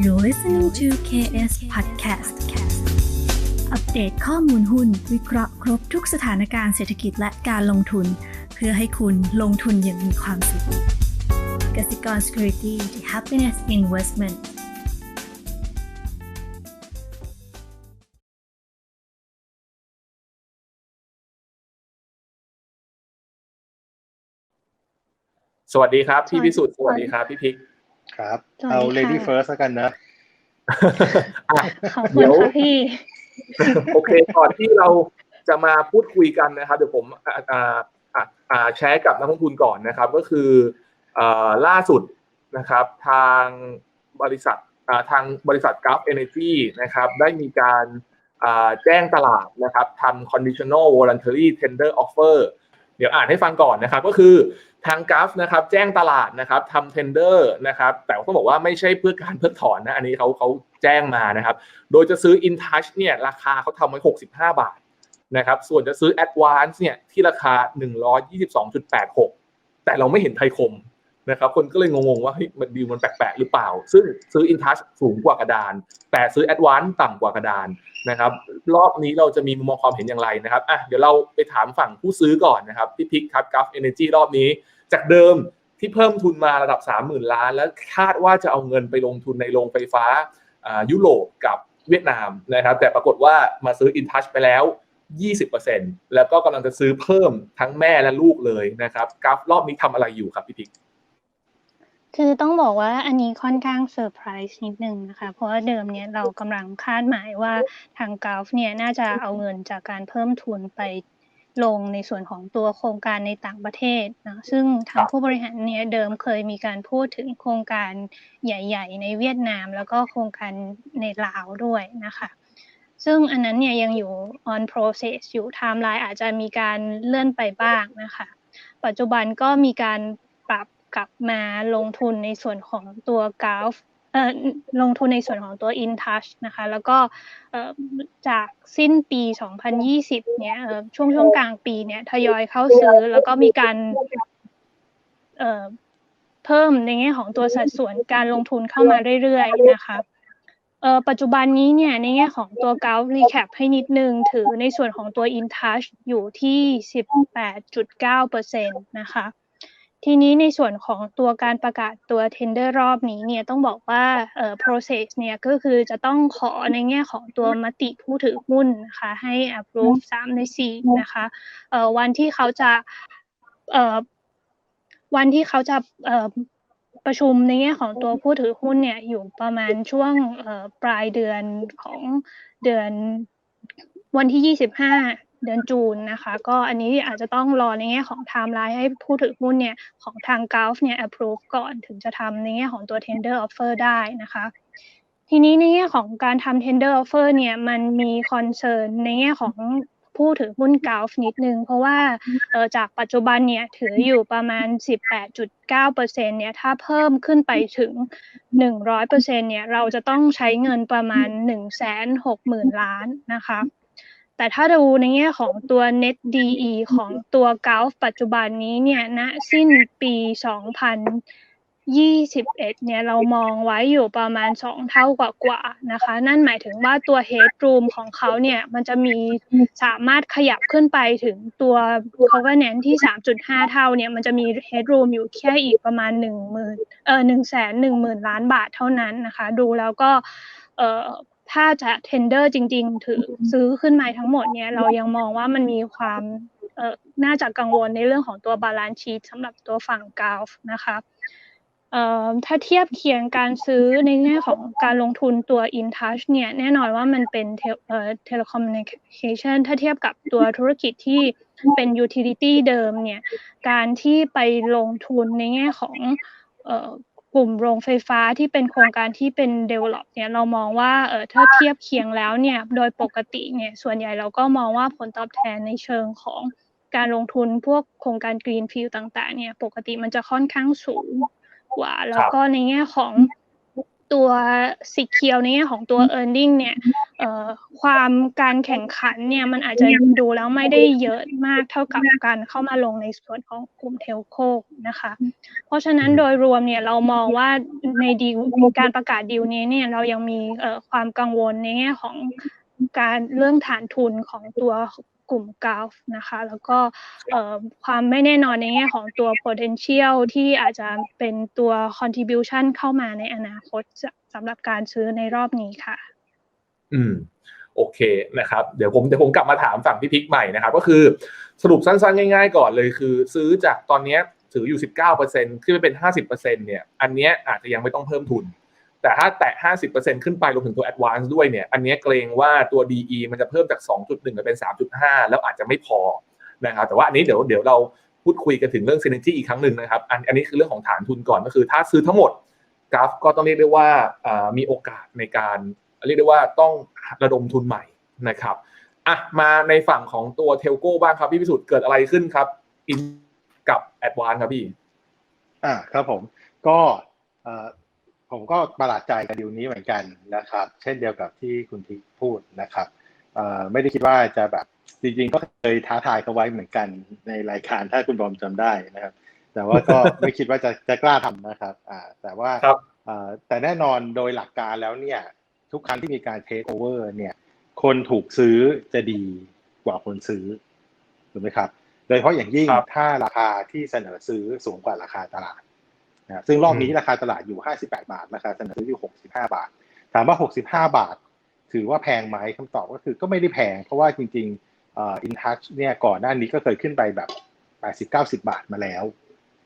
You're listening to KS Podcast อัปเดตข้อมูลหุ้น วิเคราะห์ครบทุกสถานการณ์เศรษฐกิจและการลงทุน เพื่อให้คุณลงทุนอย่างมีความสุขกสิกร Security the Happiness Investment สวัสดีครับ พี่พิสุทธิ์สวัสดีครับ พี่พิก ครับสวัสดีเอาค่ะ lady first แล้วกันนะอะขอบเดี๋คุณยวค่ะพี่ โอเค ก่อนที่เราจะมาพูดคุยกันนะครับ เดี๋ยวผมอ่าอ่าอ่าอ่าแชร์กับนักลงทุนก่อนนะครับ ก็คือเอ่อล่าสุดนะครับ ทางบริษัทอ่าทางบริษัทกราฟเอเนจีนะครับ ได้มีการอ่าแจ้งตลาดนะครับทำ conditional voluntary tender offer เดี๋ยวอ่านให้ฟังก่อนนะครับก็คือทางกราฟนะครับแจ้งตลาดนะครับทำเทนเดอร์นะครับแต่ต้องบอกว่าไม่ใช่เพื่อการเพิกถอนนะอันนี้เขาเขาแจ้งมานะครับโดยจะซื้อ InTouch เนี่ยราคาเขาทำไว้ 65 บาทนะครับส่วนจะซื้อ Advance เนี่ยที่ราคา 122.86 แต่เราไม่เห็นไทยคม นะครับคนก็เลยงงๆว่าเฮ้ยมันดีลมันแปลกๆหรือเปล่า ซึ่งซื้อ InTouch สูงกว่ากระดาน แต่ซื้อ Advance ต่ำกว่ากระดานนะครับ รอบนี้เราจะมีมุมมองความเห็นอย่างไรนะครับอะเดี๋ยวเราไปถามฝั่งผู้ซื้อก่อนนะครับพี่พิกครับกราฟ Energy รอบนี้ จากเดิมที่เพิ่มทุนมาระดับ 30,000 ล้าน แล้วคาดว่าจะเอาเงินไปลงทุนในโรงไฟฟ้าอ่ายุโรปกับเวียดนามนะครับ แต่ปรากฏว่ามาซื้อ InTouch ไปแล้ว 20%แล้วก็กำลังจะซื้อเพิ่มทั้งแม่และลูกเลยนะครับกราฟรอบนี้ทำอะไรอยู่ครับพี่พิก คือต้องบอกว่าอันนี้ค่อนข้างเซอร์ไพรส์นิดนึงนะคะ เพราะว่าเดิมเนี่ยเรากำลังคาดหมายว่าทางกราฟเนี่ยน่าจะเอาเงินจากการเพิ่มทุนไปลงในส่วนของตัวโครงการในต่างประเทศนะซึ่งทางผู้บริหารเนี่ยเดิมเคยมีการพูดถึงโครงการใหญ่ ๆ ในเวียดนาม แล้วก็โครงการในลาวด้วยนะคะซึ่งอันนั้นเนี่ยยังอยู่ on process อยู่ timeline อาจจะมีการเลื่อนไปบ้างนะคะ ปัจจุบันก็มีการปรับ กลับมาลงทุนในส่วนของตัว g a l f เอ่อลงทุนในส่วนของตัว InTouch นะคะ แล้วก็เอ่อจากสิ้นปี 2020 เนี่ยช่วงช่วงกลางปีเนี่ยทยอยเข้าซื้อ แล้วก็มีการเอ่อเพิ่มในแง่ของตัวสัดส่วนการลงทุนเข้ามาเรื่อยๆนะคะเอ่อปัจจุบันนี้เนี่ยในแง่ของตัว g a l f recap ให้นิดนึง ถือในส่วนของตัว InTouch อยู่ที่ 18.9%นะคะ ทีนี้ในส่วนของตัวการประกาศตัว tender รอบนี้เนี่ยต้องบอกว่าเอ่อ process เนี่ยก็คือจะต้องขอในแง่ของตัวมติผู้ถือหุ้นนะคะให้ approve 3ใน4นะคะเอ่อวันที่เขาจะเอ่อวันที่เขาจะเอ่อประชุมในแง่ของตัวผู้ถือหุ้นเนี่ยอยู่ประมาณช่วงเอ่อปลายเดือนของเดือนวันที่ 25 เดือนจูนนะคะ ก็อันนี้อาจจะต้องรอในแง่ของไทม์ไลน์ให้ผู้ถือหุ้นเนี่ยของทาง g u l f เนี่ย approve ก่อนถึงจะทำในแง่ของตัว tender offer ได้นะคะทีนี้ในแง่ของการทำ tender offer เนี่ยมันมี concern ในแง่ของผู้ถือหุ้น g u l f นิดนึง เพราะว่าจากปัจจุบันเนี่ยถืออยู่ประมาณ 18.9%เนี่ยถ้าเพิ่มขึ้นไปถึง 100%เนี่ยเราจะต้องใช้เงินประมาณ 160,000 ล้านนะคะ แต่ถ้าดูในแง่ของตัว net DE ของตัว g u l f ปัจจุบันนี้เนี่ยณสิ้นปี 2021 เนี่ยเรามองไว้อยู่ประมาณ 2 เท่ากว่าๆนะคะ นั่นหมายถึงว่าตัว headroom ของเขาเนี่ยมันจะมีสามารถขยับขึ้นไปถึงตัว covenant ที่ 3.5 เท่าเนี่ยมันจะมี headroom อยู่แค่อีกประมาณ 10,000เอ่อ110,000 ล้านบาทเท่านั้นนะคะ ดูแล้วก็เอ่อ ถ้าจะ tender จริง ๆ ถือซื้อขึ้นมาทั้งหมดเนี่ยเรายังมองว่ามันมีความเอ่อน่าจะกังวลในเรื่องของตัว balance sheet สำหรับตัวฝั่ง g u l f นะคะเอ่อถ้าเทียบเคียงการซื้อในแง่ของการลงทุนตัว InTouch เนี่ยแน่นอนว่ามันเป็นเทเอ่อ telecommunication ถ้าเทียบกับตัวธุรกิจที่เป็น utility เดิมเนี่ยการที่ไปลงทุนในแง่ของเอ่อ กลุ่มโรงไฟฟ้าที่เป็นโครงการที่เป็น develop เนี่ยเรามองว่าเออถ้าเทียบเคียงแล้วเนี่ยโดยปกติเนี่ยส่วนใหญ่เราก็มองว่าผลตอบแทนในเชิงของการลงทุนพวกโครงการกรีนฟิลต่างๆเนี่ยปกติมันจะค่อนข้างสูงกว่า แล้วก็ในแง่ของตัวสีเขียวในแง่ของตัว e a r n i n g เนี่ย ความการแข่งขันเนี่ยมันอาจจะดูแล้วไม่ได้เยอะมากเท่ากับการเข้ามาลงในส่วนของกลุ่มเทลโคนะคะ เพราะฉะนั้นโดยรวมเนี่ยเรามองว่าในดีลการประกาศดีลนี้เนี่ยเรายังมีความกังวลในแง่ของการเรื่องฐานทุนของตัวกลุ่มกาฟนะคะ แล้วก็ความไม่แน่นอนในแง่ของตัว potential ที่อาจจะเป็นตัว contribution เข้ามาในอนาคตสำหรับการซื้อในรอบนี้ค่ะ อืมโอเคนะครับเดี๋ยวผมเดี๋ยวผมกลับมาถามฝั่งพี่พิกใหม่นะครับก็คือสรุปสั้นๆ ง่ายๆ ก่อนเลยคือ ซื้อจากตอนนี้ถืออยู่ 19%ขึ้นไปเป็น 50%เนี่ยอันเนี้ยอาจจะยังไม่ต้องเพิ่มทุน แต่ถ้าแตะ 50%ขึ้นไปรวมถึงตัว Advance ด้วยเนี่ยอันเนี้ยเกรงว่าตัว DE มันจะเพิ่มจาก 2.1ไปเป็น 3.5 แล้วอาจจะไม่พอนะครับแต่ว่าอันนี้เดี๋ยวเดี๋ยวเราพูดคุยกันถึงเรื่อง Synergy อีกครั้งหนึ่งนะครับอันอันนี้คือเรื่องของฐานทุนก่อนก็คือ ถ้าซื้อทั้งหมดกราฟก็ต้องเรียกได้ว่ามีโอกาสในการ เรียกได้ว่าต้องระดมทุนใหม่นะครับอะมาในฝั่งของตัวเทลโก้บ้างครับพี่พิสุทธิ์เกิดอะไรขึ้นครับอินกับแอดวานครับพี่ อ่าครับผมก็เอ่อผมก็ประหลาดใจกับดีลนี้เหมือนกันนะครับ เช่นเดียวกับที่คุณทิกพูดนะครับเอ่อไม่ได้คิดว่าจะแบบจริงๆ ก็เคยท้าทายเขาไว้เหมือนกันในรายการถ้าคุณบอมจำได้นะครับ แต่ว่าก็ไม่คิดว่าจะจะกล้าทำนะครับอ่าแต่ว่าครับเอ่อแต่แน่นอนโดยหลักการแล้วเนี่ย ทุกครั้งที่มีการเทคโอเวอร์เนี่ย คนถูกซื้อจะดีกว่าคนซื้อถูกไหมครับ โดยเฉพาะอย่างยิ่งครับถ้าราคาที่เสนอซื้อสูงกว่าราคาตลาดนะซึ่งรอบนี้ราคาตลาดอยู่ 58 บาทราคาเสนอซื้ออยู่ 65 บาท ถามว่า 65 บาท ถือว่าแพงไหมคำตอบก็คือก็ไม่ได้แพง เพราะว่าจริงๆเอ่อินทัชเนี่ยก่อนหน้านี้ก็เคยขึ้นไปแบบ 80-90 บาทมาแล้ว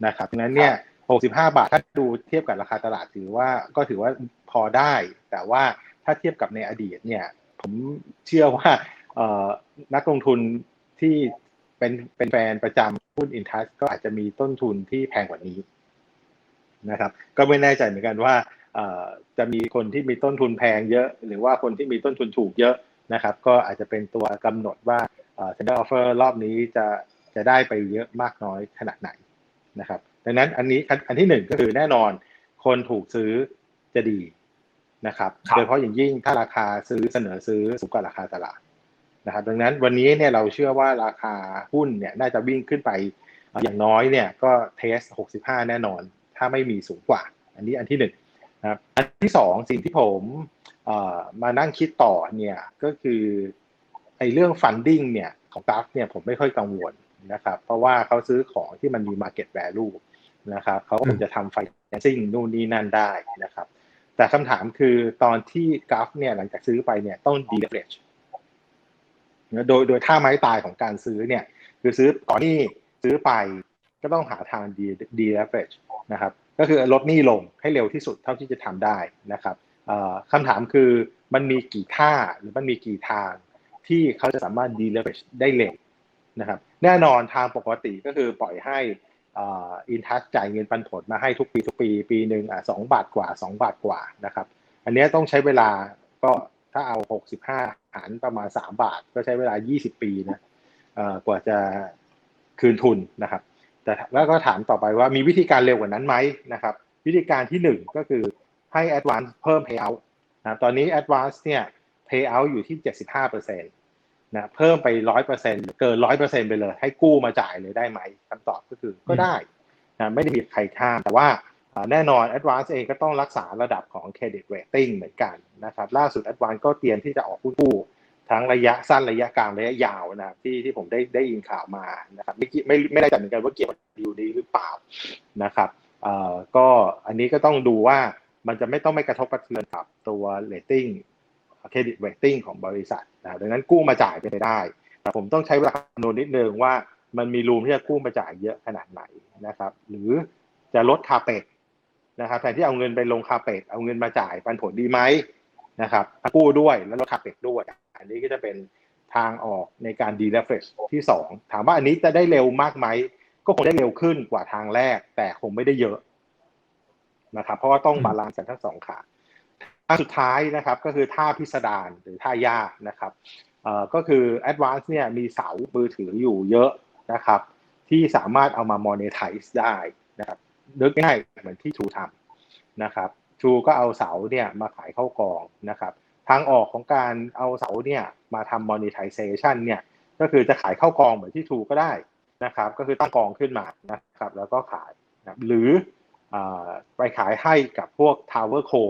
นะครับดังนั้นเนี่ย65 บาทถ้าดูเทียบกับราคาตลาดถือว่าก็ถือว่าพอได้ แต่ว่า ถ้าเทียบกับในอดีตเนี่ย ผมเชื่อว่านักลงทุนที่เป็นเป็นแฟนประจำหุ้นอินทัสก็อาจจะมีต้นทุนที่แพงกว่านี้นะครับ ก็ไม่แน่ใจเหมือนกันว่าจะมีคนที่มีต้นทุนแพงเยอะ หรือว่าคนที่มีต้นทุนถูกเยอะนะครับ ก็อาจจะเป็นตัวกำหนดว่าเอ่อ tender offer รอบนี้จะจะได้ไปเยอะมากน้อยขนาดไหนนะครับ ดังนั้นอันนี้อันที่หนึ่งก็คือแน่นอนคนถูกซื้อจะดี นะครับครับโดยเฉพาะอย่างยิ่งถ้าราคาซื้อเสนอซื้อสูงกว่าราคาตลาดนะครับดังนั้นวันนี้เนี่ยเราเชื่อว่าราคาหุ้นเนี่ยน่าจะวิ่งขึ้นไปเอ่ออย่างน้อยเนี่ยก็เทส 65 แน่นอน ถ้าไม่มีสูงกว่า อันนี้อันที่หนึ่งนะครับอันที่สองสิ่งที่ผมเอ่อมานั่งคิดต่อเนี่ยก็คือไอ้เรื่อง funding เนี่ยของกราฟเนี่ยผมไม่ค่อยกังวลนะครับเพราะว่าเขาซื้อของที่มันมี market value นะครับเขาก็คงจะทำ financing นู่นนี่นั่นได้นะครับ แต่คำถามคือตอนที่กราฟเนี่ยหลังจากซื้อไปเนี่ยต้อง deleverage โดยโดยท่าไม้ตายของการซื้อเนี่ย คือซื้อก่อนที่ซื้อไปก็ต้องหาทาง de- deleverage นะครับ ก็คือลดหนี้ลงให้เร็วที่สุดเท่าที่จะทำได้นะครับคำถามคือมันมีกี่ท่าหรือมันมีกี่ทางที่เขาจะสามารถ deleverage ได้เร็วนะครับ แน่นอนทางปกติก็คือปล่อยให้ อินทัสจ่ายเงินปันผลมาให้ทุกปีทุกปีปีหนึ่งอะสองบาทกว่าสองบาทกว่านะครับ อันนี้ต้องใช้เวลาก็ถ้าเอา65หารประมาณ3บาท ก็ใช้เวลา20ปีนะกว่าจะคืนทุนนะครับ แต่แล้วก็ถามต่อไปว่ามีวิธีการเร็วกว่านั้นไหมนะครับ วิธีการที่1ก็คือให้ Advance เพิ่ม Payout นะตอนนี้ Advance เนี่ย Payout อยู่ที่ 75%นะเพิ่มไป100%เกิน100%ไปเลย ให้กู้มาจ่ายเลยได้ไหมคำตอบก็คือก็ได้นะไม่ได้มีใครข้ามแต่ว่าอ่าแน่นอน Advance เองก็ต้องรักษาระดับของ Credit Rating เหมือนกันนะครับล่าสุด Advance ก็เตรียมที่จะออกหุ้นกู้ทั้งระยะสั้นระยะกลางระยะยาวนะครับที่ที่ผมได้ได้ยินข่าวมานะครับไม่กี่ไม่ไม่ได้จัดเหมือนกันว่าเกี่ยวกับดีลนี้หรือเปล่านะครับเอ่อก็อันนี้ก็ต้องดูว่ามันจะไม่ต้องไม่กระทบกระเทือนกับตัว Rating Credit Rating ของบริษัทนะดังนั้นกู้มาจ่ายไปได้ แต่ผมต้องใช้เวลาคำนวณนิดนึงว่ามันมีรูมที่จะกู้มาจ่ายเยอะขนาดไหนนะครับ หรือจะลดคาเปกนะครับแทนที่เอาเงินไปลงคาเปกเอาเงินมาจ่ายปันผลดีไหมนะครับกู้ด้วยแล้วลดคาเปกด้วย อันนี้ก็จะเป็นทางออกในการ deleverage ที่ 2 ถามว่าอันนี้จะได้เร็วมากไหมก็คงได้เร็วขึ้นกว่าทางแรก แต่คงไม่ได้เยอะนะครับเพราะว่าต้องบาลานซ์กันทั้งสองขา ท่าสุดท้ายนะครับก็คือท่าพิสดารหรือท่ายากนะครับก็คือ advance เนี่ยมีเสามือถืออยู่เยอะนะครับ ที่สามารถเอามา monetize ได้นะครับนึกง่ายเหมือนที่ True ทำนะครับ True ก็เอาเสาเนี่ยมาขายเข้ากองนะครับ ทางออกของการเอาเสาเนี่ยมาทำ monetization เนี่ยก็คือจะขายเข้ากองเหมือนที่ทูก็ได้นะครับ ก็คือตั้งกองขึ้นมานะครับ แล้วก็ขายนะหรือไปขายให้กับพวก Tower Co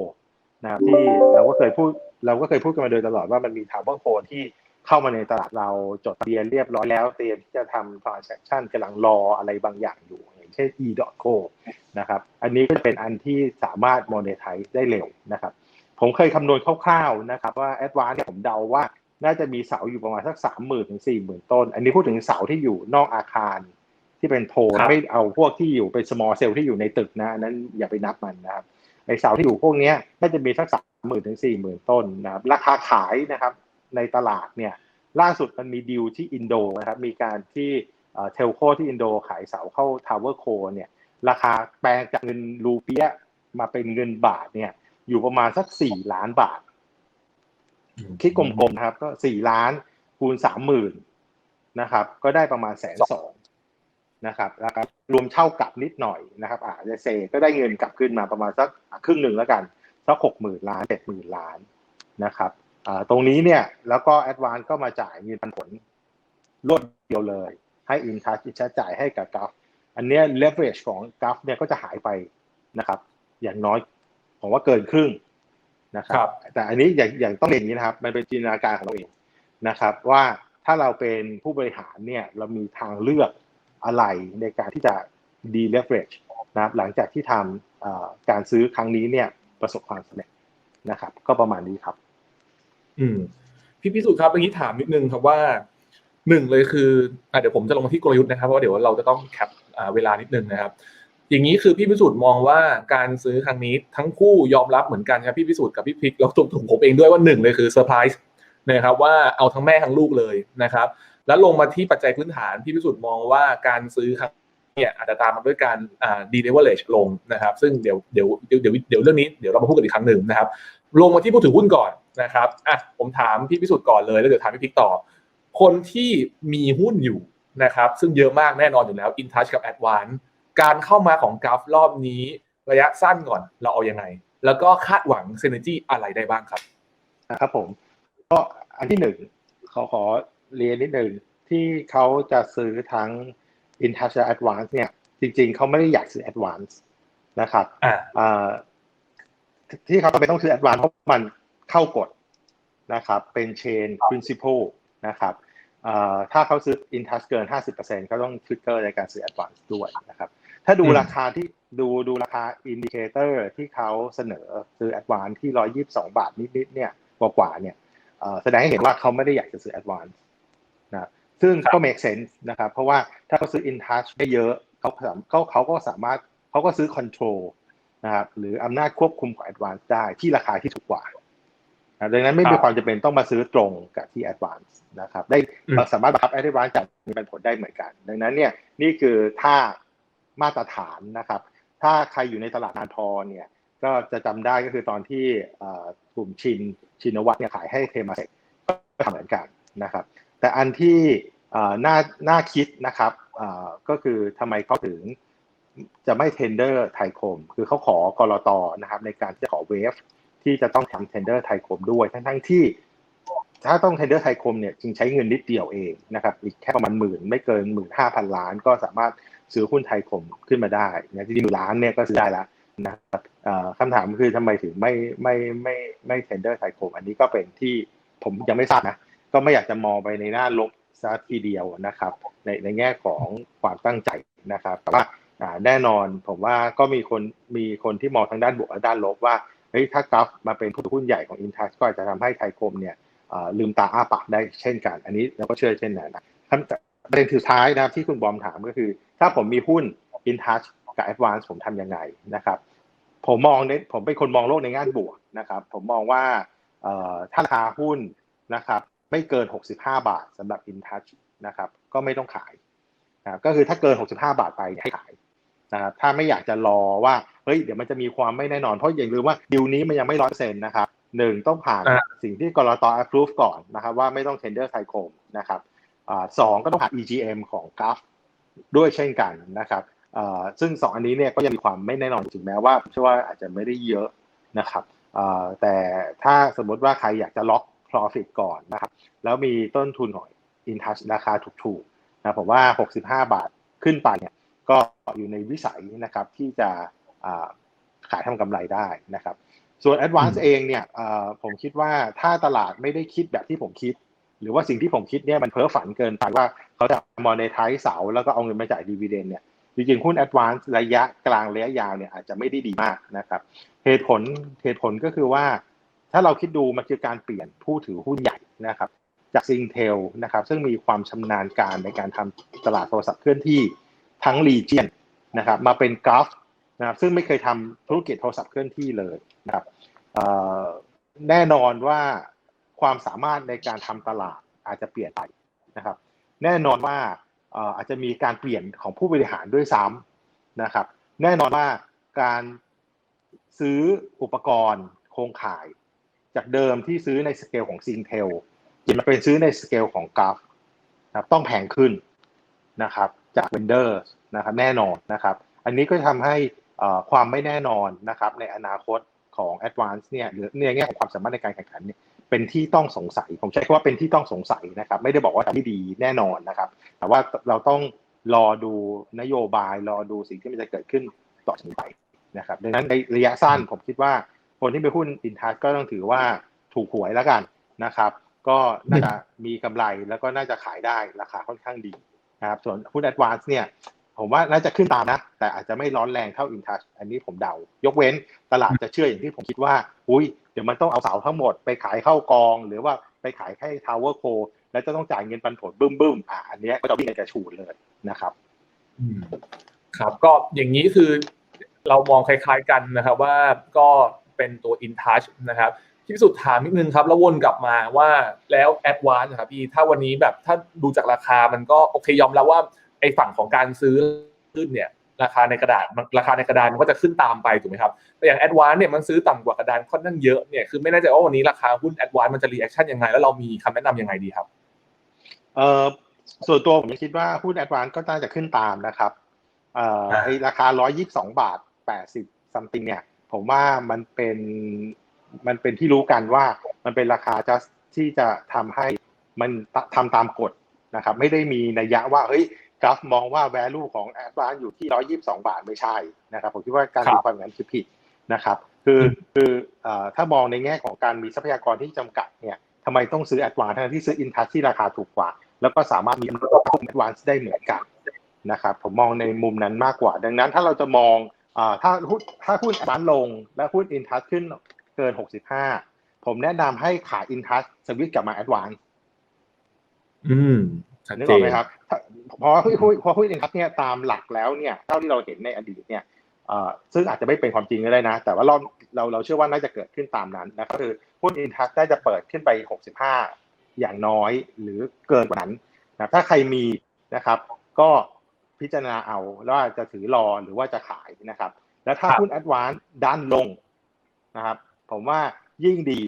นะครับที่เราก็เคยพูดเราก็เคยพูดกันมาโดยตลอดว่ามันมี Tower Co ที่เข้ามาในตลาดเราจดทะเบียนเรียบร้อยแล้วเตรียมที่จะทำ transaction กำลังรออะไรบางอย่างอยู่ อย่างเช่น e.co นะครับอันนี้ก็จะเป็นอันที่สามารถ monetize ได้เร็วนะครับ ผมเคยคำนวณคร่าวๆนะครับว่า advance เนี่ยผมเดาว่าน่าจะมีเสาอยู่ประมาณสักสามหมื่นถึงสี่หมื่นต้น อันนี้พูดถึงเสาที่อยู่นอกอาคารที่เป็นโทนไม่เอาพวกที่อยู่เป็น small cell ที่อยู่ในตึกนะนั้นอย่าไปนับมันนะครับ ไอเสาที่อยู่พวกนี้น่าจะมีสักสามหมื่นถึงสี่หมื่นต้นนะครับราคาขายนะครับในตลาดเนี่ยล่าสุดมันมีดีลที่อินโดนะครับมีการที่เทลโคที่อินโดขายเสาเข้าทาวเวอร์โคเนี่ยราคาแปลงจากเงินรูเปียมาเป็นเงินบาทเนี่ยอยู่ประมาณสักสี่ล้านบาท คิดกลมๆนะครับ ก็สี่ล้านคูณสามหมื่นนะครับ ก็ได้ประมาณแสนสอง นะครับแล้วก็รวมเช่ากับนิดหน่อยนะครับอาจจะเซก็ได้เงินกลับขึ้นมาประมาณสักครึ่งหนึ่งแล้วกันสักหกหมื่นล้านเจ็ดหมื่นล้านนะครับตรงนี้เนี่ยแล้วก็แอดวานก็มาจ่ายเงินปันผลรวดเดียวเลย ให้อินทัชจะจ่ายให้กับกราฟอันนี้เลเวอเรจของกราฟเนี่ยก็จะหายไปนะครับ อย่างน้อยผมว่าเกินครึ่งนะครับ แต่อันนี้อย่างอย่างต้องเห็นอย่างนี้นะครับ มันเป็นจินตนาการของเราเองนะครับ ว่าถ้าเราเป็นผู้บริหารเนี่ยเรามีทางเลือก อะไรในการที่จะ deleverage นะครับหลังจากที่ทำการซื้อครั้งนี้เนี่ยประสบความสำเร็จนะครับ ก็ประมาณนี้ครับ อืมพี่พิสุทธิ์ครับเมื่อกี้ถามนิดนึงครับว่าหนึ่งเลยคืออะเดี๋ยวผมจะลงมาที่กลยุทธ์นะครับเพราะเดี๋ยวเราจะต้องแคปเวลานิดนึงนะครับ อย่างนี้คือพี่พิสุทธิ์มองว่าการซื้อครั้งนี้ทั้งคู่ยอมรับเหมือนกันครับพี่พิสุทธิ์กับพี่พิกแล้วตัวผมเองด้วยว่าหนึ่งเลยคือเซอร์ไพรส์นะครับว่าเอาทั้งแม่ทั้งลูกเลยนะครับ แล้วลงมาที่ปัจจัยพื้นฐานพี่พิสุทธิ์มองว่าการซื้อครั้งเนี่ยอาจจะตามมาด้วยการอ่า deleverage ลงนะครับ ซึ่งเดี๋ยวเดี๋ยวเดี๋ยวเดี๋ยวเรื่องนี้เดี๋ยวเรามาพูดกันอีกครั้งหนึ่งนะครับ ลงมาที่ผู้ถือหุ้นก่อนนะครับอะผมถามพี่พิสุทธิ์ก่อนเลยแล้วเดี๋ยวถามพี่พิกต่อ คนที่มีหุ้นอยู่นะครับ ซึ่งเยอะมากแน่นอนอยู่แล้ว InTouch กับ Advance การเข้ามาของกราฟรอบนี้ระยะสั้นก่อนเราเอายังไง แล้วก็คาดหวัง Synergy อะไรได้บ้างครับนะครับผม ก็อันที่หนึ่งขอขอ เรียนนิดหนึ่งที่เขาจะซื้อทั้ง InTouch และ Advance เนี่ย จริง ๆ เขาไม่ได้อยากซื้อ Advance นะครับอ่าที่เขาไปต้องซื้อ Advance เพราะมันเข้ากฎนะครับ เป็น Chain Principle นะครับถ้าเขาซื้อ InTouch เกิน 50%ก็ต้องทริกเกอร์ในการซื้อ Advance ด้วยนะครับ ถ้าดูราคาที่ดูดูราคาอินดิเคเตอร์ที่เขาเสนอซื้อ Advance ที่ 122 บาทนิดๆเนี่ยกว่าๆเนี่ยแสดงให้เห็นว่าเขาไม่ได้อยากจะซื้อ Advance นะซึ่งก็ make sense นะครับ เพราะว่าถ้าเขาซื้อ InTouch ได้เยอะเขาเขาเขาก็สามารถเขาก็ซื้อ Control นะครับหรืออำนาจควบคุมของ Advance ได้ที่ราคาที่ถูกกว่าดังนั้นไม่มีความจำเป็นต้องมาซื้อตรงกับที่ Advance นะครับ ได้สามารถบังคับ Advance จากมีปันผลได้เหมือนกัน ดังนั้นเนี่ยนี่คือถ้ามาตรฐานนะครับ ถ้าใครอยู่ในตลาดนานพอเนี่ยก็จะจำได้ก็คือตอนที่กลุ่มชินชินวัตเนี่ยขายให้เทมาเซกก็ทำเหมือนกันนะครับ แต่อันที่น่าน่าคิดนะครับก็คือทำไมเขาถึงจะไม่เทนเดอร์ไทยคม คือเขาขอกรอตนะครับ ในการจะขอเวฟที่จะต้องทำเทนเดอร์ไทยคมด้วย ทั้งทั้งที่ ถ้าต้องเทนเดอร์ไทยคมเนี่ยจึงใช้เงินนิดเดียวเองนะครับ อีกแค่ประมาณหมื่นไม่เกินหมื่นห้าพันล้าน ก็สามารถซื้อหุ้นไทยคมขึ้นมาได้นะที่หมื่นล้านเนี่ยก็ซื้อได้แล้วนะครับคำถามคือทำไมถึงไม่ไม่ไม่ไม่เทนเดอร์ไทยคม อันนี้ก็เป็นที่ผมยังไม่ทราบนะ ก็ไม่อยากจะมองไปในหน้าลบซะทีเดียวนะครับ ในในแง่ของความตั้งใจนะครับแต่ว่าแน่นอนผมว่าก็มีคนมีคนที่มองทางด้านบวกและด้านลบว่าเฮ้ยถ้ากราฟมาเป็นผู้ถือหุ้นใหญ่ของอินทัชก็อาจจะทำให้ไทยคมเนี่ยลืมตาอ้าปากได้เช่นกัน อันนี้เราก็เชื่อเช่นนั้นนะประเด็นสุดท้ายนะครับที่คุณบอมถามก็คือ ถ้าผมมีหุ้น InTouch กับ Advance ผมทำยังไงนะครับผมมองในผมเป็นคนมองโลกในแง่บวกนะครับ ผมมองว่าถ้าราคาหุ้นนะครับ ไม่เกิน 65 บาทสำหรับ InTouch นะครับ ก็ไม่ต้องขายนะก็คือถ้าเกิน 65 บาทไปให้ขายนะครับถ้าไม่อยากจะรอว่าเฮ้ยเดี๋ยวมันจะมีความไม่แน่นอน เพราะอย่าลืมว่าดิวนี้มันยังไม่ร้อยเปอร์เซ็นต์นะครับหนึ่งต้องผ่านสิ่งที่กรต approve ก่อนนะครับ ว่าไม่ต้อง tender ไทยคมนะครับสองก็ต้องผ่าน EGM ของ g a f ด้วยเช่นกันนะครับซึ่งสองอันนี้เนี่ยก็ยังมีความไม่แน่นอนถึงแม้ว่าเชื่อว่าอาจจะไม่ได้เยอะนะครับเอ่อแต่ถ้าสมมติว่าใครอยากจะล็อก profit ก่อนนะครับ แล้วมีต้นทุนของ InTouch ราคาถูกๆนะผมว่า 65 บาทขึ้นไปเนี่ยก็อยู่ในวิสัยนะครับที่จะขายทำกำไรได้นะครับ ส่วน Advance เองเนี่ยผมคิดว่าถ้าตลาดไม่ได้คิดแบบที่ผมคิด หรือว่าสิ่งที่ผมคิดเนี่ยมันเพ้อฝันเกินไปว่าเขาจะ monetize เสาแล้วก็เอาเงินมาจ่าย dividend เนี่ยจริงๆหุ้น Advance ระยะกลางระยะยาวเนี่ยอาจจะไม่ได้ดีมากนะครับเหตุผลเหตุผลก็คือว่า ถ้าเราคิดดูมันคือการเปลี่ยนผู้ถือหุ้นใหญ่นะครับ จากซิงเทลนะครับ ซึ่งมีความชำนาญการในการทำตลาดโทรศัพท์เคลื่อนที่ทั้งรีเจียนนะครับมาเป็นกราฟนะครับซึ่งไม่เคยทำธุรกิจโทรศัพท์เคลื่อนที่เลยนะครับแน่นอนว่าความสามารถในการทำตลาดอาจจะเปลี่ยนไปนะครับ แน่นอนว่าเอ่ออาจจะมีการเปลี่ยนของผู้บริหารด้วยซ้ำนะครับ แน่นอนว่าการซื้ออุปกรณ์โครงข่าย จากเดิมที่ซื้อในสเกลของซิงเทลจะมาเป็นซื้อในสเกลของกราฟนะครับต้องแพงขึ้นนะครับจากเวนเดอร์นะครับแน่นอนนะครับ อันนี้ก็จะทำให้ความไม่แน่นอนนะครับในอนาคตของ Advance เนี่ยหรือในแง่ของความสามารถในการแข่งขันเนี่ยเป็นที่ต้องสงสัย ผมใช้คำว่าเป็นที่ต้องสงสัยนะครับ ไม่ได้บอกว่าทำไม่ดีแน่นอนนะครับ แต่ว่าเราต้องรอดูนโยบายรอดูสิ่งที่มันจะเกิดขึ้นต่อจากนี้ไปนะครับ ดังนั้นในระยะสั้นผมคิดว่า คนที่ไปหุ้นอินทัสก็ต้องถือว่าถูกหวยแล้วกันนะครับ ก็น่าจะมีกำไรแล้วก็น่าจะขายได้ราคาค่อนข้างดีนะครับ ส่วนหุ้น Advance เนี่ย ผมว่าน่าจะขึ้นตามนะ แต่อาจจะไม่ร้อนแรงเท่า InTouch อันนี้ผมเดา ยกเว้นตลาดจะเชื่ออย่างที่ผมคิดว่า อุ้ยเดี๋ยวมันต้องเอาเสาทั้งหมดไปขายเข้ากอง หรือว่าไปขายให้ Tower Co แล้วจะต้องจ่ายเงินปันผลบึ้มบึ้มๆอะอันนี้ก็จะวิ่งกระฉูดเลยนะครับครับก็อย่างนี้คือเรามองคล้าย ๆกันนะครับว่าก็ เป็นตัว InTouch นะครับที่พิสุดถามนิดนึงครับ แล้ววนกลับมาว่าแล้ว Advance นะครับพี่ถ้าวันนี้แบบถ้าดูจากราคามันก็โอเคยอมรับว่าไอ้ฝั่งของการซื้อขึ้นเนี่ยราคาในกระดาษมันราคาในกระดานมันก็จะขึ้นตามไปถูกไหมครับแต่อย่าง Advance เนี่ยมันซื้อต่ำกว่ากระดานค่อนข้างเยอะเนี่ยคือไม่แน่ใจว่าวันนี้ราคาหุ้น Advance มันจะรีแอคชั่นยังไง แล้วเรามีคำแนะนำยังไงดีครับเอ่อส่วนตัวผมคิดว่าหุ้น Advance ก็น่าจะขึ้นตามนะครับเอ่ออ่าไอราคา 122 บาท 80 something เนี่ย ผมว่ามันเป็นมันเป็นที่รู้กันว่ามันเป็นราคาจะที่จะทำให้มันทำตามกฎนะครับ ไม่ได้มีนัยยะว่าเฮ้ยกราฟมองว่า value ของ Advance อยู่ที่122บาทไม่ใช่นะครับ ผมคิดว่าการครับตีความอย่างนั้นคือผิดนะครับ คืออืมคือเอ่อถ้ามองในแง่ของการมีทรัพยากรที่จำกัดเนี่ยทำไมต้องซื้อ Advance ทั้งที่ซื้อ Intouch ที่ราคาถูกกว่า แล้วก็สามารถมีหุ้น Advance ได้เหมือนกันนะครับ ผมมองในมุมนั้นมากกว่า ดังนั้นถ้าเราจะมองอ่า ถ้าหุ้นถ้าหุ้น Advance ลงและหุ้น Intouch ขึ้นเกิน 65 ผมแนะนำให้ขาย Intouch สวิตช์กลับมา Advance อืมชัดนึกเจออกนไหมครับถ้าเพราะว่าหุ้นหุ้นเพราะหุ้นอินทัสเนี่ยตามหลักแล้วเนี่ยเท่าที่เราเห็นในอดีตเนี่ยเอ่อซึ่งอาจจะไม่เป็นความจริงก็ได้นะ แต่ว่าเราเราเราเชื่อว่าน่าจะเกิดขึ้นตามนั้นนะครับคือหุ้นอินทัสน่าจะเปิดขึ้นไป 65 อย่างน้อยหรือเกินกว่านั้นนะถ้าใครมีนะครับ ก็ พิจารณาเอาว่าจะถือรอหรือว่าจะขายนะครับ แล้วถ้าครับหุ้นแอดวานซ์ด้านลงนะครับ ผมว่ายิ่งดี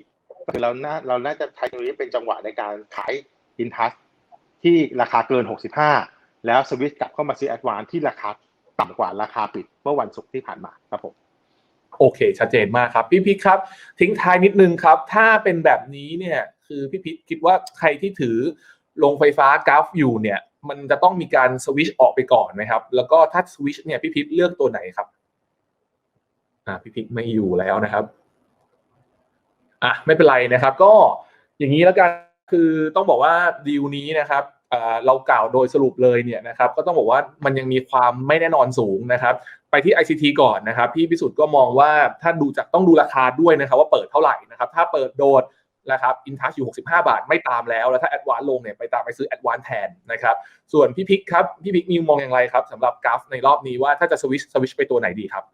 ก็คือเราน่าเราน่าจะใช้ตรงนี้เป็นจังหวะในการขายอินทัสที่ราคาเกิน 65 แล้วสวิตช์กลับเข้ามาซื้อแอดวานซ์ที่ราคาต่ำกว่าราคาปิดเมื่อวันศุกร์ที่ผ่านมาครับผมโอเค ชัดเจนมากครับ พี่พิกครับ ทิ้งท้ายนิดนึงครับ ถ้าเป็นแบบนี้เนี่ย คือพี่พิกคิดว่าใครที่ถือ โรงไฟฟ้ากราฟอยู่เนี่ยมันจะต้องมีการสวิชออกไปก่อนไหมครับ แล้วก็ถ้าสวิชเนี่ยพี่พิกเลือกตัวไหนครับ อ่าพี่พิกไม่อยู่แล้วนะครับ อะไม่เป็นไรนะครับ ก็อย่างนี้แล้วกันคือต้องบอกว่าดีลนี้นะครับอ่าเรากล่าวโดยสรุปเลยเนี่ยนะครับก็ต้องบอกว่ามันยังมีความไม่แน่นอนสูงนะครับ ไปที่ ICT ก่อนนะครับพี่พิสุทธิ์ก็มองว่าถ้าดูจากต้องดูราคาด้วยนะครับ ว่าเปิดเท่าไหร่นะครับ ถ้าเปิดโดด นะครับอินทัชอยู่ 65 บาท ไม่ตามแล้ว แล้วถ้าแอดวานลงเนี่ยไปตามไปซื้อแอดวานแทนนะครับส่วนพี่พิกครับพี่พิกมีมองอย่างไรครับสำหรับกราฟในรอบนี้ว่าถ้าจะสวิชสวิชไปตัวไหนดีครับ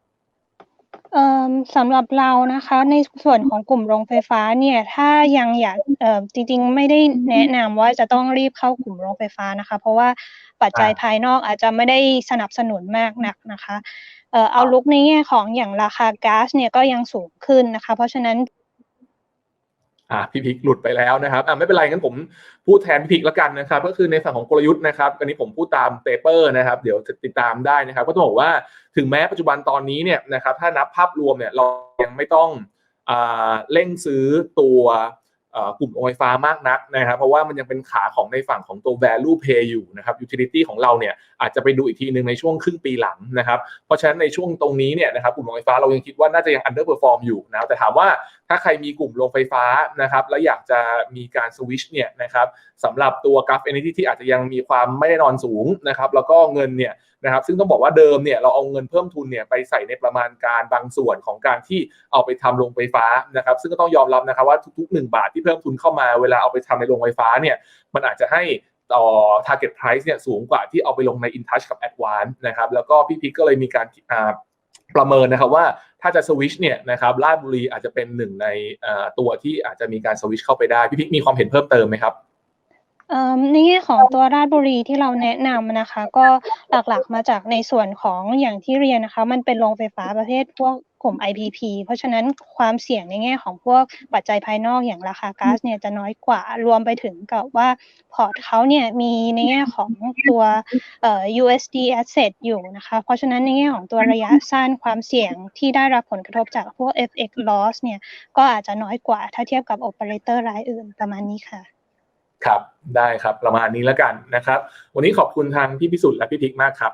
เอ่อสำหรับเรานะคะในส่วนของกลุ่มโรงไฟฟ้าเนี่ยถ้ายังอยากเอ่อจริงๆ ไม่ได้แนะนำว่าจะต้องรีบเข้ากลุ่มโรงไฟฟ้านะคะ เพราะว่าปัจจัยอ่าภายนอกอาจจะไม่ได้สนับสนุนมากนักนะคะเอ่อเอาลุกในแง่ของอย่างราคาก๊าซเนี่ยก็ยังสูงขึ้นนะคะ เพราะฉะนั้น อ่าพี่พิกหลุดไปแล้วนะครับอ่าไม่เป็นไรงั้นผมพูดแทนพี่พิกแล้วกันนะครับ ก็คือในฝั่งของกลยุทธ์นะครับอันนี้ผมพูดตามเปเปอร์นะครับ เดี๋ยวติดตามได้นะครับ ก็ต้องบอกว่าถึงแม้ปัจจุบันตอนนี้เนี่ยนะครับถ้านับภาพรวมเนี่ยเรายังไม่ต้องอ่าเร่งซื้อตัวอ่อกลุ่มโรงไฟฟ้ามากนักนะครับ เพราะว่ามันยังเป็นขาของในฝั่งของตัว value pay อยู่นะครับ utility ของเราเนี่ยอาจจะไปดูอีกทีหนึ่งในช่วงครึ่งปีหลังนะครับ เพราะฉะนั้นในช่วงตรงนี้เนี่ยนะครับกลุ่มโรงไฟฟ้าเรายังคิดว่าน่าจะยัง underperform อยู่นะแต่ถามว่า ถ้าใครมีกลุ่มโรงไฟฟ้านะครับแล้วอยากจะมีการ switch เนี่ยนะครับสำหรับตัว Gulf Energy ที่อาจจะยังมีความไม่แน่นอนสูงนะครับแล้วก็เงินเนี่ยนะครับซึ่งต้องบอกว่าเดิมเนี่ยเราเอาเงินเพิ่มทุนเนี่ยไปใส่ในประมาณการบางส่วนของการที่เอาไปทำโรงไฟฟ้านะครับซึ่งก็ต้องยอมรับนะครับว่าทุกๆ 1 บาทที่เพิ่มทุนเข้ามาเวลาเอาไปทำในโรงไฟฟ้าเนี่ยมันอาจจะให้ต่อ target price เนี่ยสูงกว่าที่เอาไปลงใน InTouch กับ Advance นะครับแล้วก็พี่พิกก็เลยมีการอ่า ประเมินนะครับว่าถ้าจะสวิชเนี่ยนะครับลาดบุรีอาจจะเป็นหนึ่งในตัวที่อาจจะมีการสวิชเข้าไปได้พี่พิกมีความเห็นเพิ่มเติมไหมครับในแง่ของตัวราชบุรีที่เราแนะนำนะคะ ก็หลักๆมาจากในส่วนของอย่างที่เรียนนะคะ มันเป็นโรงไฟฟ้าประเภทพวก กลุ่ม IPP เพราะฉะนั้นความเสี่ยงในแง่ของพวกปัจจัยภายนอกอย่างราคาก๊าซเนี่ยจะน้อยกว่ารวมไปถึงกับว่าพอร์ตเขาเนี่ยมีในแง่ของตัวเอ่อ USD asset อยู่นะคะ เพราะฉะนั้นในแง่ของตัวระยะสั้นความเสี่ยงที่ได้รับผลกระทบจากพวก FX loss เนี่ยก็อาจจะน้อยกว่าถ้าเทียบกับ operator รายอื่นประมาณนี้ค่ะครับได้ครับประมาณนี้แล้วกันนะครับ วันนี้ขอบคุณทางพี่พิสุทธิ์และพี่พิกมากครับ